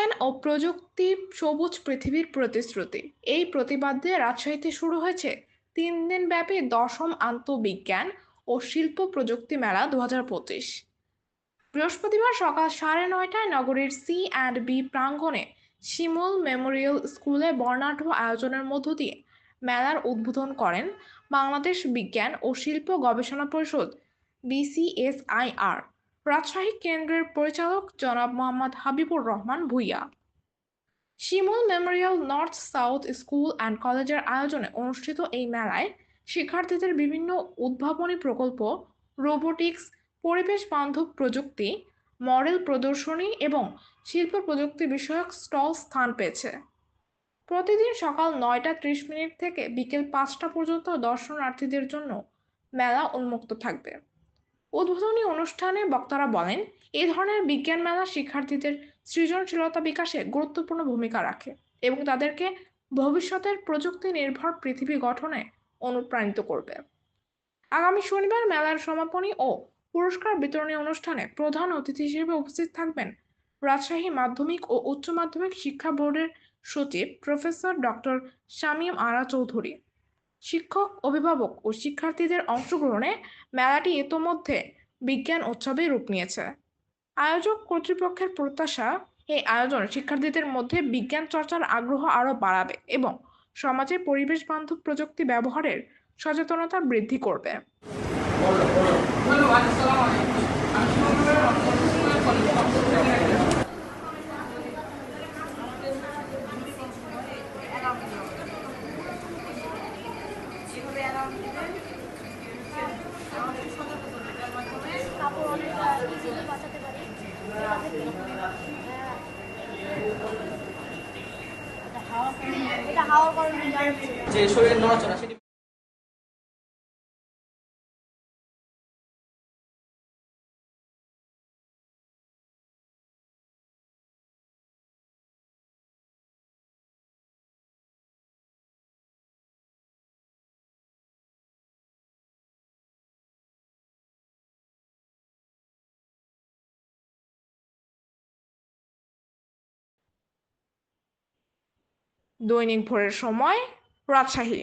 বিজ্ঞান ও প্রযুক্তি সবুজ পৃথিবীর প্রতিশ্রুতি। এই প্রতিবাদে রাজশাহীতে শুরু হয়েছে তিন দিন ব্যাপী দশম আন্তঃবিজ্ঞান ও শিল্প প্রযুক্তি মেলা দু হাজার পঁচিশ। বৃহস্পতিবার সকাল সাড়ে নয়টায় নগরীর সি অ্যান্ড বি প্রাঙ্গণে শিমুল মেমোরিয়াল স্কুলে বর্ণাঢ্য আয়োজনের মধ্য দিয়ে মেলার উদ্বোধন করেন বাংলাদেশ বিজ্ঞান ও শিল্প গবেষণা পরিষদ বিসিএসআইআর রাজশাহী কেন্দ্রের পরিচালক জনাব Mohammad Habibur Rahman Bhuiyan. Shimul memorial north south school and কলেজের আয়োজনে অনুষ্ঠিত এই মেলায় শিক্ষার্থীদের বিভিন্ন উদ্ভাবনী প্রকল্প, রোবোটিক্স, পরিবেশ বান্ধব প্রযুক্তি, মডেল প্রদর্শনী এবং শিল্প প্রযুক্তি বিষয়ক স্টল স্থান পেয়েছে। প্রতিদিন সকাল নয়টা ত্রিশ মিনিট থেকে বিকেল পাঁচটা পর্যন্ত দর্শনার্থীদের জন্য মেলা উন্মুক্ত থাকবে। উদ্বোধনী অনুষ্ঠানে বক্তারা বলেন এই ধরনের বিজ্ঞান মেলা শিক্ষার্থীদের সৃজনশীলতা বিকাশে গুরুত্বপূর্ণ ভূমিকা রাখে এবং তাদেরকে ভবিষ্যতের প্রযুক্তি নির্ভর পৃথিবী গঠনে অনুপ্রাণিত করবে। আগামী শনিবার মেলার সমাপনী ও পুরস্কার বিতরণী অনুষ্ঠানে প্রধান অতিথি হিসেবে উপস্থিত থাকবেন রাজশাহী মাধ্যমিক ও উচ্চ মাধ্যমিক শিক্ষা বোর্ডের সচিব প্রফেসর ডক্টর শামীম আরা চৌধুরী। শিক্ষক, অভিভাবক ও শিক্ষার্থীদের অংশগ্রহণে মেলাটি ইতোমধ্যে বিজ্ঞান উৎসবে রূপ নিয়েছে। আয়োজক কর্তৃপক্ষের প্রত্যাশা, এই আয়োজন শিক্ষার্থীদের মধ্যে বিজ্ঞান চর্চার আগ্রহ আরও বাড়াবে এবং সমাজে পরিবেশ বান্ধব প্রযুক্তি ব্যবহারের সচেতনতা বৃদ্ধি করবে। কাপড় অনেকটা যে শরীরের নড়াচড়া সেটি দৈনিক ভোরের সময় রাজশাহী।